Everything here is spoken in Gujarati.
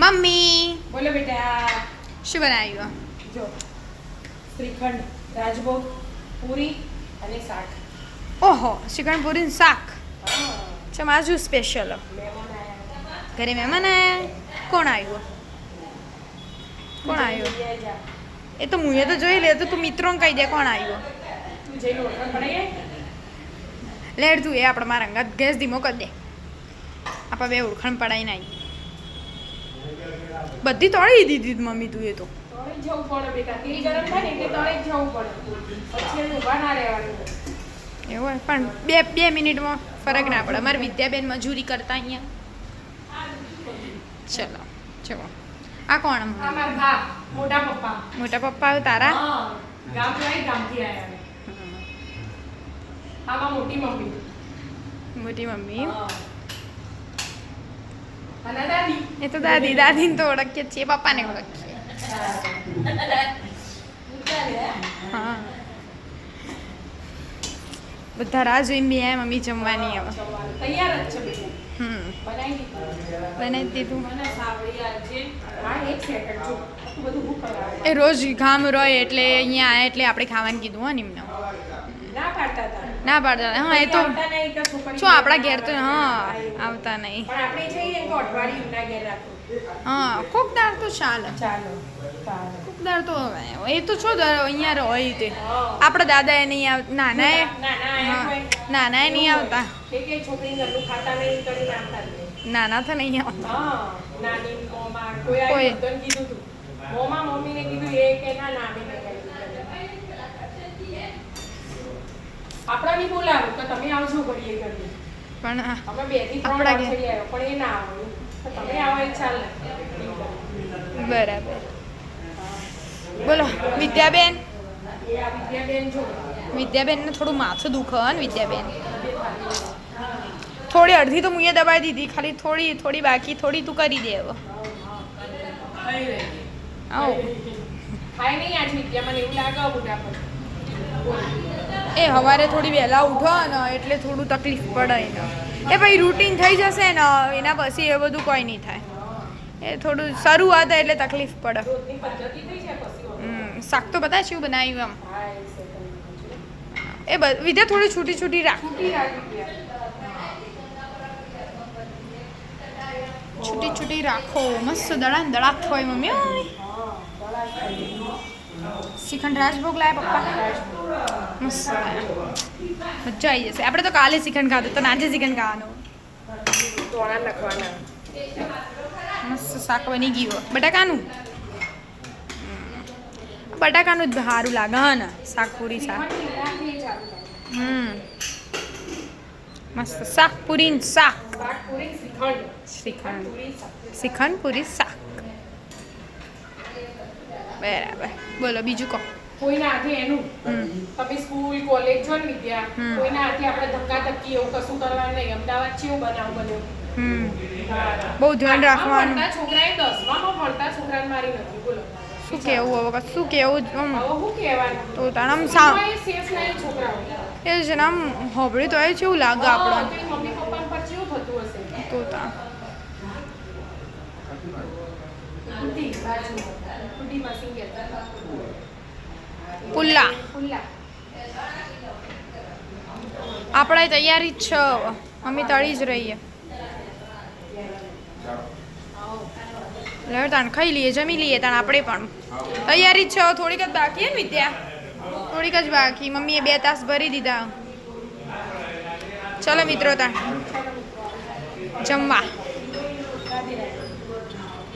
મમ્મી. બોલો બેટા. શું બનાવ્યું જો શ્રીખંડ રાજભોગ પૂરી અને શાક. ઓહો શ્રીખંડ પૂરી શાક. ચમાજુ સ્પેશિયલ ઘરે મહેમાન આવ્યા કોણ આવ્યું? કોણ આવ્યું? એ તો હું તો જોઈ લે તો તું મિત્રોને કહી દે કોણ આવ્યું. લેડ તું એ આપણે મારા અંગત ગેસ ધીમો કરી દે. આપણે બે ઓળખાણ પડાવીને નાઈ બધી તળી દીધી મમ્મી તું એ તો. જવું પડે બેટા તેલ ગરમ થાય ને એટલે તળે જવું પડે. પછી ઊભા ના રહેવાનું. એવું પણ બે બે મિનિટમાં ફરક ના પડે. અમારે વિદ્યાબેન મજૂરી કરતા અહીંયા. ચલો ચલો આ કોણ મોટા પપ્પા. મોટા પપ્પા તારા? મોટી મમ્મી. મોટી મમ્મી? એ તો દાદી દાદીને તો ઓળખીએ છીએ પપ્પાને ઓળખીએ હા બધા રાહ જોઈને બી મમ્મી જમવાની હવે તૈયાર જ છે હમ બનાવી દીધું એ રોજ ગામ રહે એટલે અહીંયા એટલે આપણે ખાવાનું કીધું હો એમને ના પાડતા હતા ના પાડતા. હા એ તો શું આપણા ઘેર તો હા આવતા નહીં. હા કોક દાળ તો ચાલે. ચાલો ચાલો. કોક દાળ તો એ તો છો અહીંયા હોય તે. આપણા દાદા એ નહીં આવતા? નાના એ નાના એ નહીં આવતા. નાના તો નહીં આવતા. કોઈ. આવી મમ્મીને કીધું એ કે ના ના અમે નહીં કરીએ. આપણા નહીં બોલાવો કે તમે આવજો ઘડીએ ઘડીએ. પણ અમે બેથી ત્રણ વાર. જઈ આવ્યો પણ એ ના આવ્યું. તો તમે આવો એ ચાલે. બરાબર. બોલો વિદ્યાબેન? વિદ્યાબેન જો. વિદ્યાબેનને થોડું માથું દુખે ને વિદ્યાબેન. થોડી અડધી તો મુએ દબાઈ દીધી ખાલી થોડી થોડી બાકી થોડી તું કરી દે હવે. આવો. ખાય નહીં આજ વિદ્યા મને એવું લાગે મોટા પર એ સવારે થોડી વહેલા ઉઠો ને એટલે થોડું તકલીફ પડે એને. એ ભાઈ રૂટીન થઈ જશે ને એના પછી એ બધું કોઈ નહીં થાય. એ થોડું શરૂઆત એટલે તકલીફ પડે. શાક તો બધા શું બનાવ્યું એમ. એ વિધે થોડી છૂટી છૂટી રાખ. છૂટી છૂટી રાખો. મસ્ત દડા દડા હોય મમ્મી શ્રીખંડ રાજભોગ લાયા પપ્પા? મસ્ત મજા આવી જશે. આપણે તો કાલે શ્રીખંડ ખાધું તો આજે શ્રીખંડ ખાવાનું. મસ્ત શાક બની ગયું બટાકાનું? બટાકાનું જ સારું લાગે ને? શાક પૂરી શાક. હમ. મસ્ત શાક. પૂરી શાક શ્રીખંડ. શ્રીખંડ પૂરી શાક. બરાબર. બોલો બીજું કહો. કોઈના હાથે એનું? તમે સ્કૂલ કોલેજ છો ને વિદ્યા. કોઈના હાથે આપણે ધક્કા ધક્કી એવું કશું કરવાનું નહીં. અમદાવાદ કેવું બનાવ બન્યો. બહુ ધ્યાન રાખવાનું. છોકરાએ દસમામાં ભણતા છોકરાને મારી નથી બોલો. શું કેવું હવે? શું કેવું આમ શું કહેવાનું? તો તાણામ સા એ છે ને આમ હોબળી તો એ કેવું લાગે આપણને તો એ મમ્મી પપ્પા પર કેવું થતું હશે. તો પુલ્લા. આપણે તૈયારી જ છે. અમે તળી જ રહીએ. લે તાણ ખાઈ લઈએ, જમી લઈએ તાણ આપણે પણ. તૈયારી જ છે થોડીક જ બાકી હે ત્યાં થોડીક જ બાકી. મમ્મીએ બે તાસ ભરી દીધા. ચલો મિત્રો તાણ. જમવા.